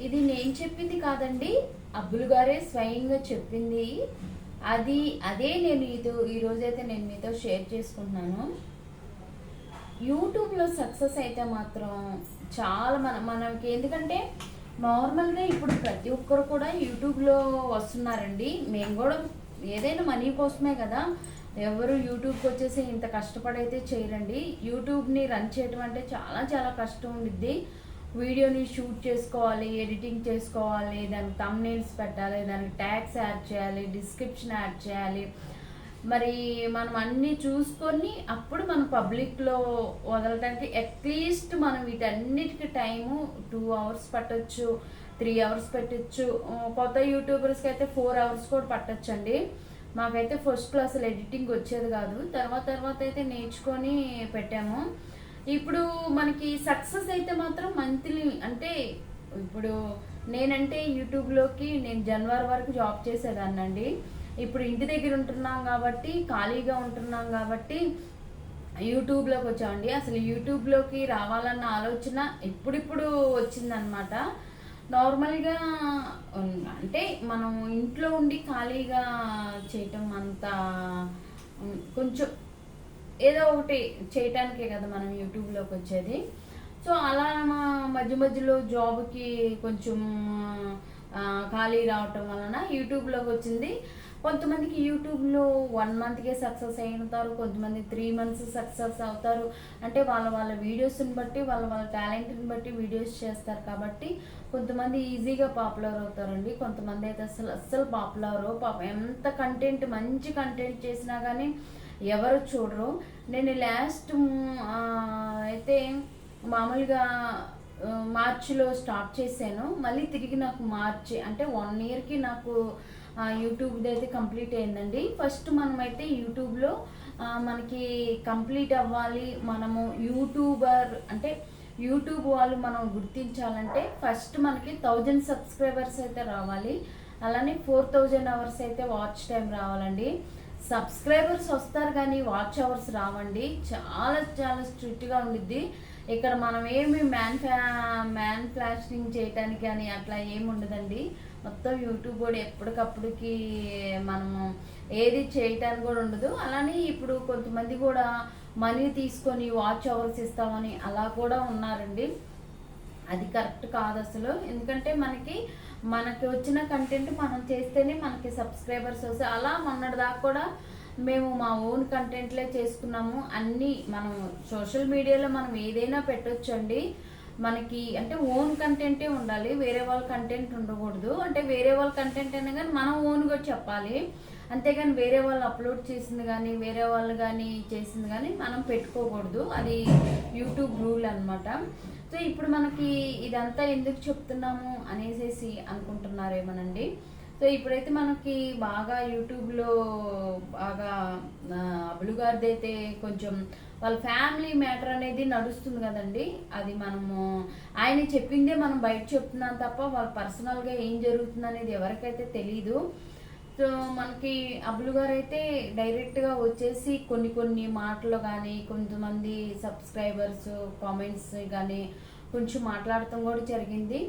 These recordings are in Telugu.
ఇది నేను చెప్పింది కాదండి. అబ్బులు గారే స్వయంగా చెప్పింది. అది అదే నేను ఇది ఈరోజైతే నేను మీతో షేర్ చేసుకుంటున్నాను. యూట్యూబ్లో సక్సెస్ అయితే మాత్రం చాలా మన మనకి ఎందుకంటే నార్మల్గా ఇప్పుడు ప్రతి ఒక్కరు కూడా యూట్యూబ్లో వస్తున్నారండి. మేము కూడా ఏదైనా మనీ కోసమే కదా. ఎవరు యూట్యూబ్కి వచ్చేసి ఇంత కష్టపడైతే చేయరండి. యూట్యూబ్ని రన్ చేయడం అంటే చాలా చాలా కష్టం ఉండిద్ది. వీడియోని షూట్ చేసుకోవాలి ఎడిటింగ్ చేసుకోవాలి దానికి తమ్నేల్స్ పెట్టాలి దానికి ట్యాగ్స్ యాడ్ చేయాలి డిస్క్రిప్షన్ యాడ్ చేయాలి. మరి మనం అన్నీ చూసుకొని అప్పుడు మనం పబ్లిక్లో వదలడానికి అట్లీస్ట్ మనం వీటన్నిటికి టైము టూ అవర్స్ పట్టచ్చు త్రీ అవర్స్ పెట్టచ్చు. కొత్త యూట్యూబర్స్కి అయితే ఫోర్ అవర్స్ కూడా పట్టొచ్చండి. మాకైతే ఫస్ట్ క్లాస్ ఎడిటింగ్ వచ్చేది కాదు. తర్వాత తర్వాత అయితే నేర్చుకొని పెట్టాము. ఇప్పుడు మనకి సక్సెస్ అయితే మాత్రం మంత్లీ అంటే ఇప్పుడు నేనంటే యూట్యూబ్లోకి నేను జనవరి వరకు జాబ్ చేసేదాన్నండి. ఇప్పుడు ఇంటి దగ్గర ఉంటున్నాం కాబట్టి ఖాళీగా ఉంటున్నాం కాబట్టి యూట్యూబ్లోకి వచ్చామండి. అసలు యూట్యూబ్లోకి రావాలన్న ఆలోచన ఇప్పుడిప్పుడు వచ్చిందనమాట నార్మల్గా అంటే మనం ఇంట్లో ఉండి ఖాళీగా చేయటం అంత కొంచెం ఏదో ఒకటి చేయటానికే కదా మనం యూట్యూబ్లోకి వచ్చేది. సో అలా మా మధ్య మధ్యలో జాబ్కి కొంచెం ఖాళీ రావటం వలన యూట్యూబ్లోకి వచ్చింది. కొంతమందికి యూట్యూబ్లో వన్ మంత్కే సక్సెస్ అవుతారు కొంతమంది త్రీ మంత్స్ సక్సెస్ అవుతారు. అంటే వాళ్ళ వాళ్ళ వీడియోస్ని బట్టి వాళ్ళ వాళ్ళ టాలెంట్ని బట్టి వీడియోస్ చేస్తారు కాబట్టి కొంతమంది ఈజీగా పాపులర్ అవుతారండి. కొంతమంది అయితే అసలు అస్సలు పాపులర్ పాప. ఎంత కంటెంట్ మంచి కంటెంట్ చేసినా కానీ ఎవరు చూడరు. నేను లాస్ట్ అయితే మామూలుగా మార్చిలో స్టార్ట్ చేశాను. మళ్ళీ తిరిగి నాకు మార్చి అంటే వన్ ఇయర్కి నాకు యూట్యూబ్ది అయితే కంప్లీట్ అయిందండి. ఫస్ట్ మనమైతే యూట్యూబ్లో మనకి కంప్లీట్ అవ్వాలి. మనము యూట్యూబర్ అంటే యూట్యూబ్ వాళ్ళు మనం గుర్తించాలంటే ఫస్ట్ మనకి థౌజండ్ సబ్స్క్రైబర్స్ అయితే రావాలి. అలానే ఫోర్ థౌజండ్ అవర్స్ అయితే వాచ్ టైం రావాలండి. సబ్స్క్రైబర్స్ వస్తారు కానీ వాచ్ అవర్స్ రావండి. చాలా చాలా స్ట్రిక్ట్గా ఉండిద్ది. ఇక్కడ మనం ఏమి మ్యాన్ ఫ్యా మ్యాన్ ఫ్లాషింగ్ చేయటానికి కానీ అట్లా ఏమి ఉండదండి. మొత్తం యూట్యూబ్ కూడా ఎప్పటికప్పుడుకి మనము ఏది చేయటానికి కూడా ఉండదు. అలానే ఇప్పుడు కొంతమంది కూడా మనీ తీసుకొని వాచ్ అవర్స్ ఇస్తామని అలా కూడా ఉన్నారండి. అది కరెక్ట్ కాదు అసలు. ఎందుకంటే మనకి మనకి వచ్చిన కంటెంట్ మనం చేస్తేనే మనకి సబ్స్క్రైబర్స్ వస్తాయి. అలా మొన్నటి దాకా కూడా మేము మా ఓన్ కంటెంట్లే చేసుకున్నాము. అన్నీ మనం సోషల్ మీడియాలో మనం ఏదైనా పెట్టొచ్చండి. మనకి అంటే ఓన్ కంటెంటే ఉండాలి. వేరే వాళ్ళ కంటెంట్ ఉండకూడదు. అంటే వేరే వాళ్ళ కంటెంట్ అయినా కానీ మనం ఓన్గా చెప్పాలి. అంతేగాని వేరే వాళ్ళు అప్లోడ్ చేసింది కానీ వేరే వాళ్ళు కానీ చేసింది కానీ మనం పెట్టుకోకూడదు. అది యూట్యూబ్ రూల్ అన్నమాట. సో ఇప్పుడు మనకి ఇదంతా ఎందుకు చెప్తున్నాము అనేసి అనుకుంటున్నారేమోనండి. సో ఇప్పుడైతే మనకి బాగా యూట్యూబ్లో బాగా ఆ, అబులు అయితే కొంచెం వాళ్ళ ఫ్యామిలీ మ్యాటర్ అనేది నడుస్తుంది కదండి. అది మనము ఆయన చెప్పిందే మనం బయట చెప్తున్నాం తప్ప వాళ్ళ పర్సనల్గా ఏం జరుగుతుంది అనేది ఎవరికైతే తెలీదు. సో uh, మనకి అబ్బులు గారు అయితే డైరెక్ట్గా వచ్చేసి కొన్ని కొన్ని మాటలు కానీ కొంతమంది సబ్స్క్రైబర్స్ కామెంట్స్ కానీ కొంచెం మాట్లాడటం కూడా జరిగింది.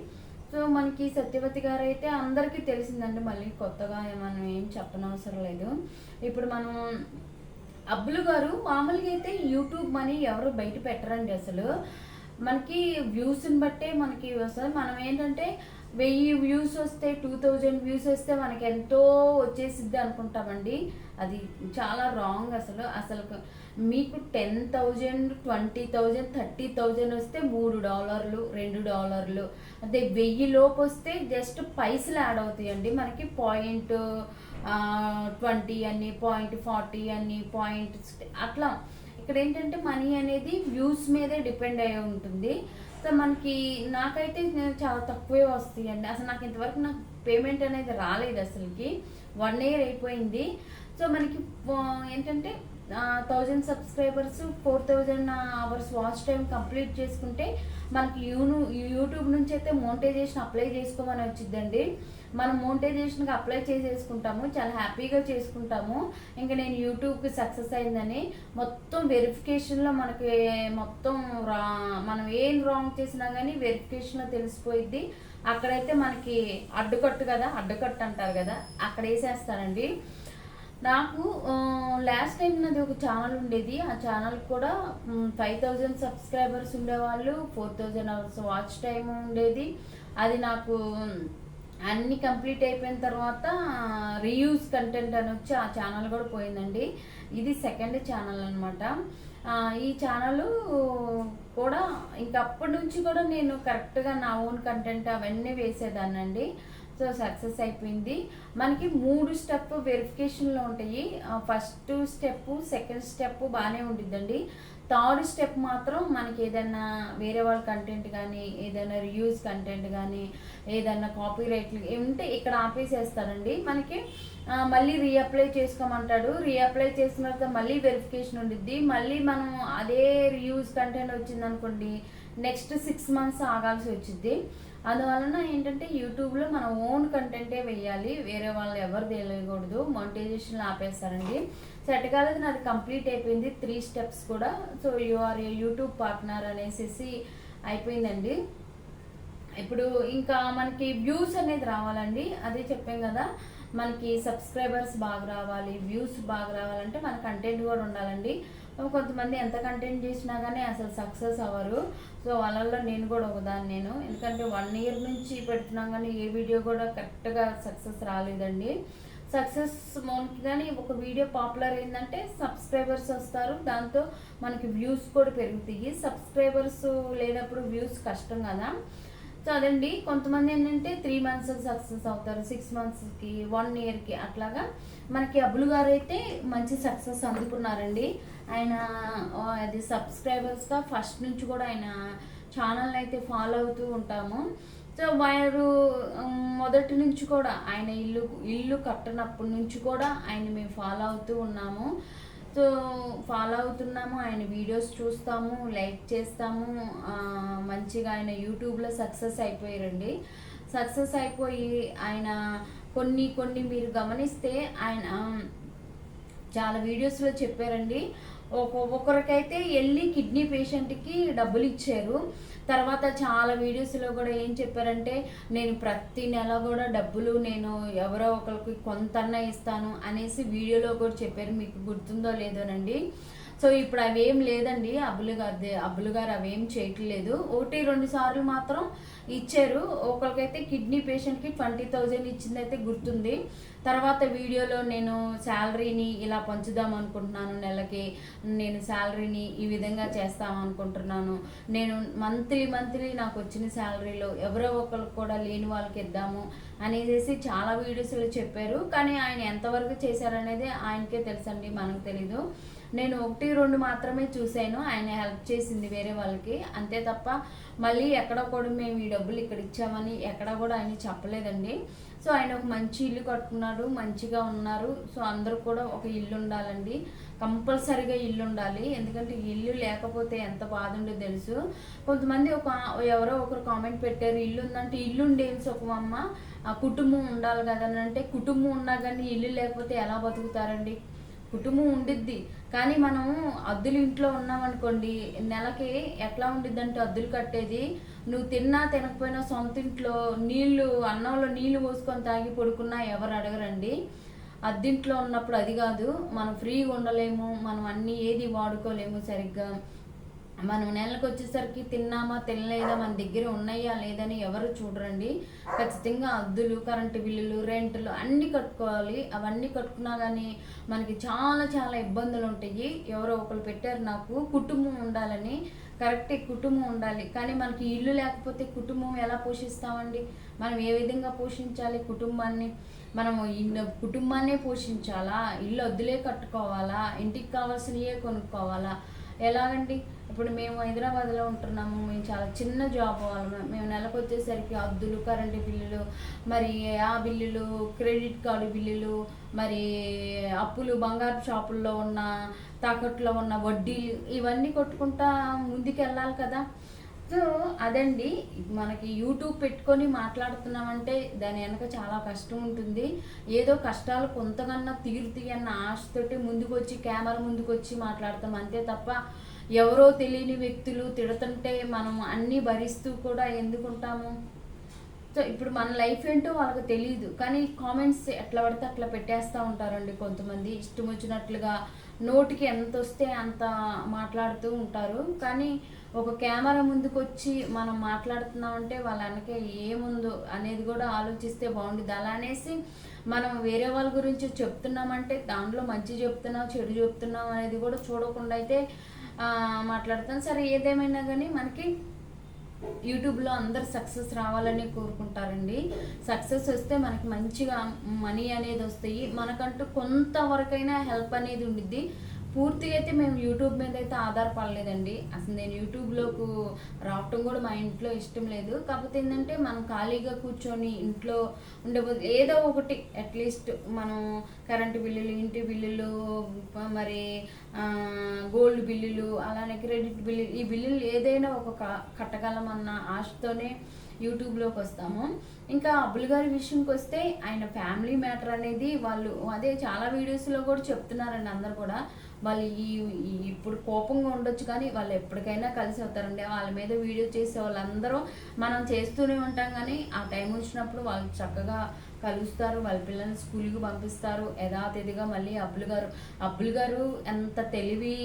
సో మనకి సత్యవతి గారు అయితే అందరికీ తెలిసిందండి మళ్ళీ కొత్తగా మనం ఏం చెప్పనవసరం లేదు. ఇప్పుడు మనం అబ్బులు గారు మామూలుగా అయితే యూట్యూబ్ మనీ ఎవరు బయట పెట్టరండి అసలు. మనకి వ్యూస్ని బట్టే మనకి వస్తుంది. మనం ఏంటంటే వెయ్యి వ్యూస్ వస్తే టూ థౌజండ్ వ్యూస్ వస్తే మనకి ఎంతో వచ్చేసిద్ది అనుకుంటామండి. అది చాలా రాంగ్ అసలు. అసలు మీకు ten thousand twenty thousand thirty thousand వస్తే మూడు డాలర్లు రెండు డాలర్లు. అదే వెయ్యి లోపు వస్తే జస్ట్ పైసలు యాడ్ అవుతాయండి. మనకి పాయింట్ ట్వంటీ అని పాయింట్ ఫార్టీ అని పాయింట్ అట్లా. ఇక్కడ ఏంటంటే మనీ అనేది వ్యూస్ మీదే డిపెండ్ అయి ఉంటుంది. సో మనకి నాకైతే నేను చాలా తక్కువే వస్తాయండి అసలు నాకు ఇంతవరకు నాకు పేమెంట్ అనేది రాలేదు అసలుకి. వన్ ఇయర్ అయిపోయింది. సో మనకి ఏంటంటే thousand subscribers four thousand hours watch time complete చేసుకుంటే మనకి యూను యూట్యూబ్ నుంచి అయితే మోనిటైజేషన్ అప్లై చేసుకోమని వచ్చిందండి మనం మోనిటైజేషన్కి అప్లై చేసేసుకుంటాము చాలా హ్యాపీగా చేసుకుంటాము. ఇంకా నేను యూట్యూబ్కి సక్సెస్ అయిందని మొత్తం వెరిఫికేషన్లో మనకి మొత్తం రా మనం ఏం రాంగ్ చేసినా కానీ వెరిఫికేషన్లో తెలిసిపోయిద్ది. అక్కడైతే మనకి అడ్డుకట్టు కదా అడ్డుకట్టు అంటారు కదా అక్కడ వేసేస్తారండి. నాకు లాస్ట్ టైం నాది ఒక ఛానల్ ఉండేది. ఆ ఛానల్ కూడా ఫైవ్ థౌజండ్ సబ్స్క్రైబర్స్ ఉండేవాళ్ళు four thousand hours watch time ఉండేది. అది నాకు అన్ని కంప్లీట్ అయిపోయిన తర్వాత రీయూస్ కంటెంట్ అని వచ్చి ఆ ఛానల్ కూడా పోయిందండి. ఇది సెకండ్ ఛానల్ అనమాట ఈ ఛానల్ కూడా ఇంకప్పటి నుంచి కూడా నేను కరెక్ట్గా నా ఓన్ కంటెంట్ అవన్నీ వేసేదాన్నండి. సో సక్సెస్ అయిపోయింది. మనకి మూడు స్టెప్ వెరిఫికేషన్లో ఉంటాయి. ఫస్ట్ స్టెప్ సెకండ్ స్టెప్ బాగానే ఉంటుందండి థర్డ్ స్టెప్ మాత్రం మనకి ఏదైనా వేరే వాళ్ళ కంటెంట్ కానీ ఏదైనా రివ్యూస్ కంటెంట్ కానీ ఏదైనా కాపీ రైట్లు ఉంటే ఇక్కడ ఆపేసేస్తారండి. మనకి మళ్ళీ రీఅప్లై చేసుకోమంటాడు. రీఅప్లై చేసిన తర్వాత మళ్ళీ వెరిఫికేషన్ ఉండిద్ది. మళ్ళీ మనం అదే రివ్యూస్ కంటెంట్ వచ్చిందనుకోండి నెక్స్ట్ సిక్స్ మంత్స్ ఆగాల్సి వచ్చింది అందువలన ఏంటంటే యూట్యూబ్లో మన ఓన్ కంటెంటే వేయాలి వేరే వాళ్ళు ఎవరు తెలియకూడదు. మానిటైజేషన్ ఆపేస్తారండి. సెట్ కాలేదు నాది కంప్లీట్ అయిపోయింది. త్రీ స్టెప్స్ కూడా. So you are a YouTube partner అనేసి అయిపోయిందండి. ఇప్పుడు ఇంకా మనకి వ్యూస్ అనేది రావాలండి. అదే చెప్పాం కదా మనకి సబ్స్క్రైబర్స్ బాగా రావాలి వ్యూస్ బాగా రావాలంటే మన కంటెంట్ కూడా ఉండాలండి. కొంతమంది ఎంత కంటెంట్ చేసినా కానీ అసలు సక్సెస్ అవ్వరు. సో వాళ్ళల్లో నేను కూడా ఒకదాన్ని నేను. ఎందుకంటే వన్ ఇయర్ నుంచి పెడుతున్నాం కానీ ఏ వీడియో కూడా కరెక్ట్గా సక్సెస్ రాలేదండి. సక్సెస్ మనకి కానీ ఒక వీడియో పాపులర్ అయిందంటే సబ్స్క్రైబర్స్ వస్తారు. దాంతో మనకి వ్యూస్ కూడా పెరుగుతాయి. సబ్స్క్రైబర్స్ లేనప్పుడు వ్యూస్ కష్టం కదా. సో అదండి. కొంతమంది ఏంటంటే త్రీ మంత్స్ సక్సెస్ అవుతారు సిక్స్ మంత్స్కి వన్ ఇయర్కి అట్లాగా. మనకి అబ్బులు గారు అయితే మంచి సక్సెస్ అందుకున్నారండి. ఆయన అది సబ్స్క్రైబర్స్గా ఫస్ట్ నుంచి కూడా ఆయన ఛానల్ని అయితే ఫాలో అవుతూ ఉంటాము. సో వారు మొదటి నుంచి కూడా ఆయన ఇల్లు ఇల్లు కట్టనప్పటి నుంచి కూడా ఆయన మేము ఫాలో అవుతూ ఉన్నాము. సో ఫాలో అవుతున్నాము. ఆయన వీడియోస్ చూస్తాము లైక్ చేస్తాము. మంచిగా ఆయన యూట్యూబ్లో సక్సెస్ అయిపోయారండి. సక్సెస్ అయిపోయి ఆయన కొన్ని కొన్ని మీరు గమనిస్తే ఆయన చాలా వీడియోస్లో చెప్పారండి. ఒక్కొక్కరికైతే వెళ్ళి కిడ్నీ పేషెంట్కి డబ్బులు ఇచ్చారు తర్వాత చాలా వీడియోస్లో కూడా ఏం చెప్పారంటే నేను ప్రతి నెల కూడా డబ్బులు నేను ఎవరో ఒకరికి కొంతన్నా ఇస్తాను అనేసి వీడియోలో కూడా చెప్పారు. మీకు గుర్తుందో లేదోనండి సో ఇప్పుడు అవేం లేదండి. అబ్బులు గారు అబ్బులు గారు అవేం చేయట్లేదు. ఒకటి రెండు సార్లు మాత్రం ఇచ్చారు. ఒకరికైతే కిడ్నీ పేషెంట్కి ట్వంటీ థౌజండ్ ఇచ్చిందైతే గుర్తుంది. తర్వాత వీడియోలో నేను శాలరీని ఇలా పంచుదాం అనుకుంటున్నాను నెలకి నేను శాలరీని ఈ విధంగా చేస్తాం అనుకుంటున్నాను. నేను మంత్లీ మంత్లీ నాకు వచ్చిన శాలరీలో ఎవరో ఒకరికి కూడా లేని వాళ్ళకి ఇద్దాము అనేసి చాలా వీడియోస్లో చెప్పారు. కానీ ఆయన ఎంతవరకు చేశారనేది ఆయనకే తెలుసండి మనకు తెలీదు. నేను ఒకటి రెండు మాత్రమే చూశాను. ఆయన హెల్ప్ చేసింది వేరే వాళ్ళకి. అంతే తప్ప మళ్ళీ ఎక్కడ కూడా మేము ఈ డబ్బులు ఇక్కడ ఇచ్చామని ఎక్కడ కూడా ఆయన చెప్పలేదండి. సో ఆయన ఒక మంచి ఇల్లు కట్టుకున్నాడు మంచిగా ఉన్నారు. సో అందరూ కూడా ఒక ఇల్లు ఉండాలండి. కంపల్సరీగా ఇల్లు ఉండాలి. ఎందుకంటే ఇల్లు లేకపోతే ఎంత బాధ ఉండో తెలుసు. కొంతమంది ఒక ఎవరో ఒకరు కామెంట్ పెట్టారు ఇల్లు ఉందంటే ఇల్లు ఉండేసి ఒక అమ్మ ఆ కుటుంబం ఉండాలి కదా అంటే కుటుంబం ఉన్నా కానీ ఇల్లు లేకపోతే ఎలా బతుకుతారండి? కుటుంబం ఉండిద్ది. కానీ మనం అద్దులు ఇంట్లో ఉన్నామనుకోండి నెలకి ఎట్లా ఉండిద్ది అంటే అద్దులు కట్టేది నువ్వు తిన్నా తినకపోయినా సొంత ఇంట్లో నీళ్ళు అన్నంలో నీళ్ళు పోసుకొని తాగి పడుకున్నా ఎవరు అడగరండి. అద్దింట్లో ఉన్నప్పుడు అది కాదు మనం ఫ్రీగా ఉండలేము మనం అన్నీ ఏది వాడుకోలేము సరిగ్గా. మనం నెలకు వచ్చేసరికి తిన్నామా తినలేదా మన దగ్గర ఉన్నాయా లేదని ఎవరు చూడరండి. ఖచ్చితంగా అద్దులు కరెంటు బిల్లులు రెంట్లు అన్నీ కట్టుకోవాలి. అవన్నీ కట్టుకున్నా కానీ మనకి చాలా చాలా ఇబ్బందులు ఉంటాయి. ఎవరో ఒకరు పెట్టారు నాకు కుటుంబం ఉండాలని. కరెక్ట్ కుటుంబం ఉండాలి. కానీ మనకి ఇల్లు లేకపోతే కుటుంబం ఎలా పోషిస్తామండి? మనం ఏ విధంగా పోషించాలి కుటుంబాన్ని? మనం కుటుంబాన్నే పోషించాలా? ఇల్లు వద్దులే కట్టుకోవాలా? ఇంటికి కావాల్సినవే కొనుక్కోవాలా? ఎలాగండి? ఇప్పుడు మేము హైదరాబాద్లో ఉంటున్నాము మేము చాలా చిన్న జాబ్ మేము నెలకు వచ్చేసరికి అద్దులు కరెంటు బిల్లులు మరి ఆ బిల్లులు క్రెడిట్ కార్డు బిల్లులు మరి అప్పులు బంగారు షాపుల్లో ఉన్న తాకట్లో ఉన్న వడ్డీలు ఇవన్నీ కొట్టుకుంటా ముందుకు వెళ్ళాలి కదా. సో అదండి. మనకి యూట్యూబ్ పెట్టుకొని మాట్లాడుతున్నామంటే దాని వెనక చాలా కష్టం ఉంటుంది. ఏదో కష్టాలు కొంతకన్నా తీరుతాయి అన్న ఆశతోటి ముందుకు వచ్చి కెమెరా ముందుకు వచ్చి మాట్లాడతాం. అంతే తప్ప ఎవరో తెలియని వ్యక్తులు తిడుతుంటే మనం అన్నీ భరిస్తూ కూడా ఎందుకుంటాము? సో ఇప్పుడు మన లైఫ్ ఏంటో వాళ్ళకి తెలియదు కానీ కామెంట్స్ ఎట్లా పడితే అట్లా పెట్టేస్తూ ఉంటారండి కొంతమంది. ఇష్టం వచ్చినట్లుగా నోటికి ఎంత వస్తే అంత మాట్లాడుతూ ఉంటారు. కానీ ఒక కెమెరా ముందుకు వచ్చి మనం మాట్లాడుతున్నామంటే వాళ్ళ వెనక ఏముందో అనేది కూడా ఆలోచిస్తే బాగుంటుంది అలా అనేసి మనం వేరే వాళ్ళ గురించి చెప్తున్నామంటే దాంట్లో మంచి చెప్తున్నాం చెడు చెప్తున్నాం అనేది కూడా చూడకుండా అయితే ఆ, మాట్లాడతాం సరే ఏదేమైనా కానీ మనకి యూట్యూబ్లో అందరు సక్సెస్ రావాలని కోరుకుంటారండి. సక్సెస్ వస్తే మనకి మంచిగా మనీ అనేది వస్తాయి. మనకంటూ కొంతవరకైనా హెల్ప్ అనేది ఉండిద్ది. పూర్తిగా అయితే మేము యూట్యూబ్ మీద అయితే ఆధారపడలేదండి. అసలు నేను యూట్యూబ్లోకి రావటం కూడా మా ఇంట్లో ఇష్టం లేదు. కాకపోతే ఏంటంటే మనం ఖాళీగా కూర్చొని ఇంట్లో ఉండే ఏదో ఒకటి అట్లీస్ట్ మనం కరెంటు బిల్లులు ఇంటి బిల్లులు మరి గోల్డ్ బిల్లులు అలానే క్రెడిట్ బిల్లు ఈ బిల్లులు ఏదైనా ఒక కట్టగలమన్న ఆశతోనే యూట్యూబ్లోకి వస్తాము. ఇంకా అబ్బుల్ గారి విషయంకి వస్తే ఆయన ఫ్యామిలీ మ్యాటర్ అనేది వాళ్ళు అదే చాలా వీడియోస్లో కూడా చెప్తున్నారండి అందరు కూడా. వాళ్ళు ఈ ఇప్పుడు కోపంగా ఉండొచ్చు కానీ వాళ్ళు ఎప్పటికైనా కలిసి అవుతారండి. వాళ్ళ మీద వీడియో చేసే వాళ్ళందరూ మనం చేస్తూనే ఉంటాం కానీ ఆ టైం వచ్చినప్పుడు వాళ్ళు చక్కగా కలుస్తారు వాళ్ళ పిల్లల్ని స్కూల్కి పంపిస్తారు యథాతిథిగా మళ్ళీ అబ్బులు గారు. అబ్బులు గారు ఎంత తెలివి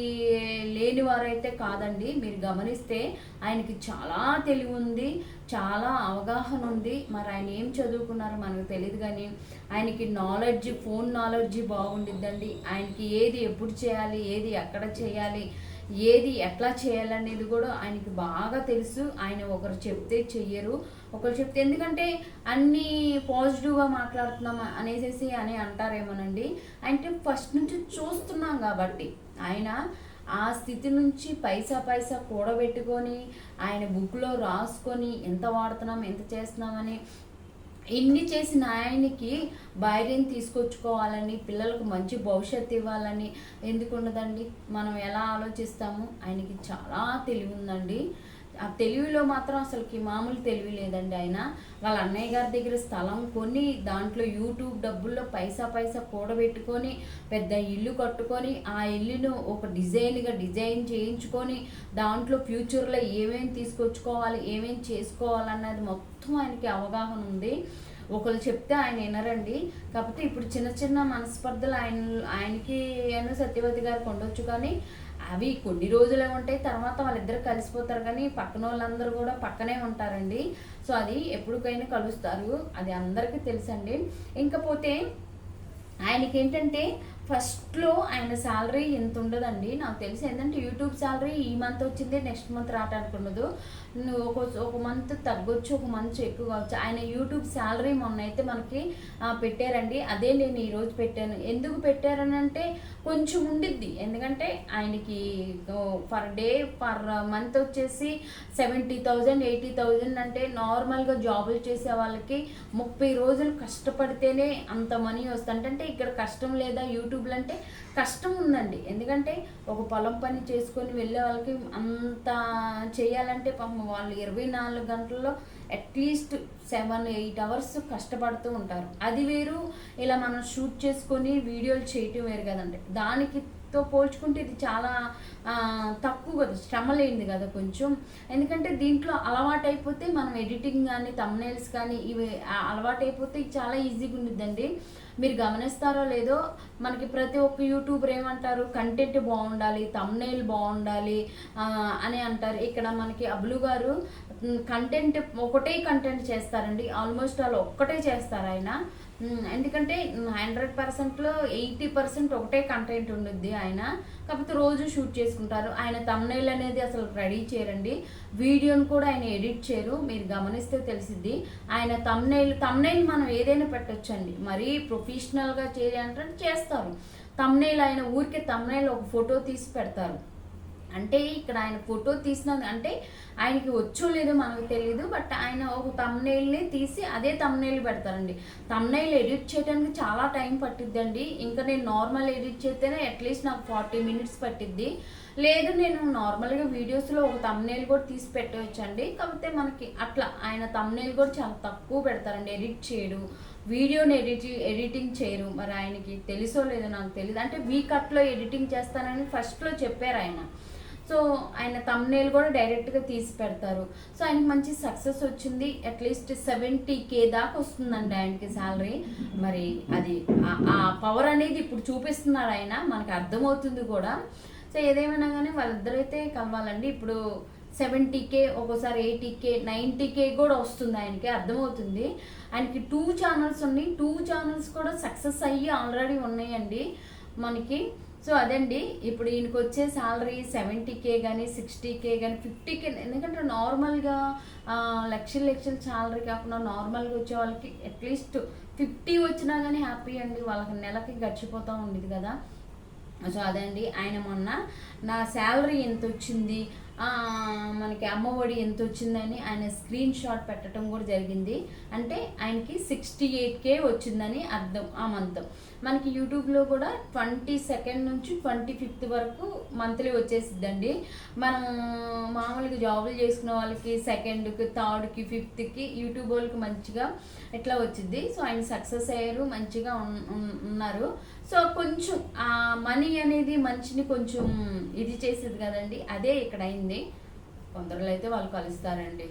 లేని వారైతే కాదండి. మీరు గమనిస్తే ఆయనకి చాలా తెలివి ఉంది చాలా అవగాహన ఉంది. మరి ఆయన ఏం చదువుకున్నారో మనకు తెలియదు కానీ ఆయనకి నాలెడ్జ్ ఫోన్ నాలెడ్జ్ బాగుండిద్దండి. ఆయనకి ఏది ఎప్పుడు చేయాలి ఏది ఎక్కడ చేయాలి ఏది ఎట్లా చేయాలనేది కూడా ఆయనకి బాగా తెలుసు. ఆయన ఒకరు చెప్తే చెయ్యరు. ఒకరు చెప్తే ఎందుకంటే అన్నీ పాజిటివ్గా మాట్లాడుతున్నాం అనేసి అని అంటారేమోనండి. అంటే ఫస్ట్ నుంచి చూస్తున్నాం కాబట్టి ఆయన ఆ స్థితి నుంచి పైసా పైసా కూడబెట్టుకొని ఆయన బుక్లో రాసుకొని ఎంత వాడుతున్నాం ఎంత చేస్తున్నామని ఇన్ని చేసిన ఆయనకి భార్యని తీసుకొచ్చుకోవాలని పిల్లలకు మంచి భవిష్యత్తు ఇవ్వాలని ఎందుకు ఉండదండి? మనం ఎలా ఆలోచిస్తాము? ఆయనకి చాలా తెలివి ఉందండి. ఆ తెలివిలో మాత్రం అసలుకి మామూలు తెలివి లేదండి ఆయన. వాళ్ళ అన్నయ్య గారి దగ్గర స్థలం కొని దాంట్లో యూట్యూబ్ డబ్బుల్లో పైసా పైసా కూడబెట్టుకొని పెద్ద ఇల్లు కట్టుకొని ఆ ఇల్లును ఒక డిజైన్గా డిజైన్ చేయించుకొని దాంట్లో ఫ్యూచర్లో ఏమేమి తీసుకొచ్చుకోవాలి ఏమేమి చేసుకోవాలన్నది మొత్తం ఆయనకి అవగాహన ఉంది. ఒకరు చెప్తే ఆయన వినరండి. కాకపోతే ఇప్పుడు చిన్న చిన్న మనస్పర్ధలు ఆయన ఆయనకి అయినా సత్యవతి గారికి ఉండొచ్చు కానీ అవి కొన్ని రోజులే ఉంటాయి తర్వాత వాళ్ళిద్దరు కలిసిపోతారు కానీ పక్కన వాళ్ళందరూ కూడా పక్కనే ఉంటారండి. సో అది ఎప్పటికైనా కలుస్తారు అది అందరికీ తెలుసండి. ఇంకపోతే ఆయనకి ఏంటంటే ఫస్ట్లో ఆయన శాలరీ ఎంత ఉండదండి? నాకు తెలిసి ఏంటంటే యూట్యూబ్ శాలరీ ఈ మంత్ వచ్చింది నెక్స్ట్ మంత్ రావటానికి నువ్వు ఒక ఒక మంత్ తగ్గొచ్చు ఒక మంత్ ఎక్కువ కావచ్చు. ఆయన యూట్యూబ్ శాలరీ మొన్న అయితే మనకి పెట్టారండి. అదే నేను ఈరోజు పెట్టాను. ఎందుకు పెట్టారని అంటే కొంచెం ఉండిద్ది. ఎందుకంటే ఆయనకి పర్ డే పర్ మంత్ వచ్చేసి సెవెంటీ థౌజండ్ ఎయిటీ థౌజండ్ అంటే నార్మల్గా జాబులు చేసే వాళ్ళకి ముప్పై రోజులు కష్టపడితేనే అంత మనీ వస్తుంది. అంటే ఇక్కడ కష్టం లేదా యూట్యూబ్ యూట్యూబ్లు అంటే కష్టం ఉందండి. ఎందుకంటే ఒక పొలం పని చేసుకొని వెళ్ళే వాళ్ళకి అంత చేయాలంటే పాపం వాళ్ళు ఇరవై నాలుగు గంటల్లో అట్లీస్ట్ సెవెన్ ఎయిట్ అవర్స్ కష్టపడుతూ ఉంటారు. అది వేరు ఇలా మనం షూట్ చేసుకొని వీడియోలు చేయటం వేరు కదండి. దానికి తో పోల్చుకుంటే ఇది చాలా తక్కువ కదా శ్రమ లేనిది కదా కొంచెం. ఎందుకంటే దీంట్లో అలవాటు అయిపోతే మనం ఎడిటింగ్ కానీ తమ్నైల్స్ కానీ ఇవి అలవాటైపోతే అలవాటు అయిపోతే చాలా ఈజీగా ఉండిద్దండి. మీరు గమనిస్తారో లేదో మనకి ప్రతి ఒక్క యూట్యూబర్ ఏమంటారు కంటెంట్ బాగుండాలి తమ్నైల్ బాగుండాలి అని అంటారు. ఇక్కడ మనకి అబ్లు గారు కంటెంట్ ఒకటే కంటెంట్ చేస్తారండి. ఆల్మోస్ట్ వాళ్ళు ఒక్కటే చేస్తారు ఆయన. ఎందుకంటే హండ్రెడ్ పర్సెంట్లో ఎయిటీ పర్సెంట్ ఒకటే కంటెంట్ ఉండుద్ది ఆయన. కాకపోతే రోజు షూట్ చేసుకుంటారు. ఆయన తమ్నైల్ అనేది అసలు రెడీ చేయరండి. వీడియోని కూడా ఆయన ఎడిట్ చేయరు. మీరు గమనిస్తే తెలిసిద్ది. ఆయన తమ్నైల్ తమ్నైల్ మనం ఏదైనా పెట్టొచ్చండి. మరీ ప్రొఫెషనల్గా చేయాలంటే చేస్తారు. తమ్నైల్ ఆయన ఊరికే తమ్నైల్ ఒక ఫోటో తీసి పెడతారు. అంటే ఇక్కడ ఆయన ఫోటో తీసిన అంటే ఆయనకి వచ్చో లేదో మనకు తెలియదు బట్ ఆయన ఒక తమ్నైల్ని తీసి అదే తమ్నైల్ పెడతారండి. తమ్నైల్ ఎడిట్ చేయడానికి చాలా టైం పట్టిద్దండి. ఇంకా నేను నార్మల్ ఎడిట్ చేస్తేనే అట్లీస్ట్ నాకు ఫార్టీ మినిట్స్ పట్టిద్ది. లేదు నేను నార్మల్గా వీడియోస్లో ఒక తమ్నైల్ కూడా తీసి పెట్టవచ్చండి. కాకపోతే మనకి అట్లా ఆయన తమ్నైల్ కూడా చాలా తక్కువ పెడతారండి. ఎడిట్ చేయడు. వీడియోని ఎడిట్ ఎడిటింగ్ చేయరు. మరి ఆయనకి తెలుసో లేదో నాకు తెలియదు అంటే వీ కట్లో ఎడిటింగ్ చేస్తానని ఫస్ట్లో చెప్పారు ఆయన. సో ఆయన తమ్నేల్ కూడా డైరెక్ట్గా తీసి పెడతారు. సో ఆయనకి మంచి సక్సెస్ వచ్చింది. అట్లీస్ట్ సెవెంటీ కే దాకా వస్తుందండి ఆయనకి శాలరీ మరి అది ఆ- పవర్ అనేది ఇప్పుడు చూపిస్తున్నారు ఆయన. మనకు అర్థమవుతుంది కూడా. సో ఏదేమైనా కానీ వాళ్ళిద్దరైతే కలవాలండి. ఇప్పుడు సెవెంటీ కే ఒక్కోసారి ఎయిటీ కే నైంటీ కే కూడా వస్తుంది ఆయనకి. అర్థమవుతుంది. ఆయనకి టూ ఛానల్స్ ఉన్నాయి. టూ ఛానల్స్ కూడా సక్సెస్ అయ్యి ఆల్రెడీ ఉన్నాయండి. మనకి సో అదండి. ఇప్పుడు ఈయనకి వచ్చే శాలరీ సెవెంటీ కే కానీ సిక్స్టీ కే కానీ ఫిఫ్టీ కే ఎందుకంటే నార్మల్గా లక్షల లక్షల శాలరీ కాకుండా నార్మల్గా వచ్చే వాళ్ళకి అట్లీస్ట్ ఫిఫ్టీ వచ్చినా కానీ హ్యాపీ అండి. వాళ్ళకి నెలకి గడిచిపోతూ ఉండేది కదా. సో అదండి. ఆయన మొన్న నా శాలరీ ఎంత వచ్చింది మనకి అమ్మఒడి ఎంత వచ్చిందని ఆయన స్క్రీన్ షాట్ పెట్టడం కూడా జరిగింది. అంటే ఆయనకి సిక్స్టీ ఎయిట్ కే వచ్చిందని అర్థం ఆ మంత్. మనకి యూట్యూబ్లో కూడా ట్వంటీ సెకండ్ నుంచి ట్వంటీ ఫిఫ్త్ వరకు మంత్లీ వచ్చేసిద్దండి. మనం మామూలుగా జాబులు చేసుకునే వాళ్ళకి సెకండ్కి థర్డ్కి ఫిఫ్త్కి యూట్యూబ్ వాళ్ళకి మంచిగా ఇట్లా వచ్చింది సో ఆయన సక్సెస్ అయ్యారు మంచిగా ఉన్- ఉన్నారు. సో కొంచెం ఆ మనీ అనేది మనిషిని కొంచెం ఇది చేసేది కదండి. అదే ఇక్కడ అయింది కొందరు అయితే వాళ్ళు కలుస్తారండి.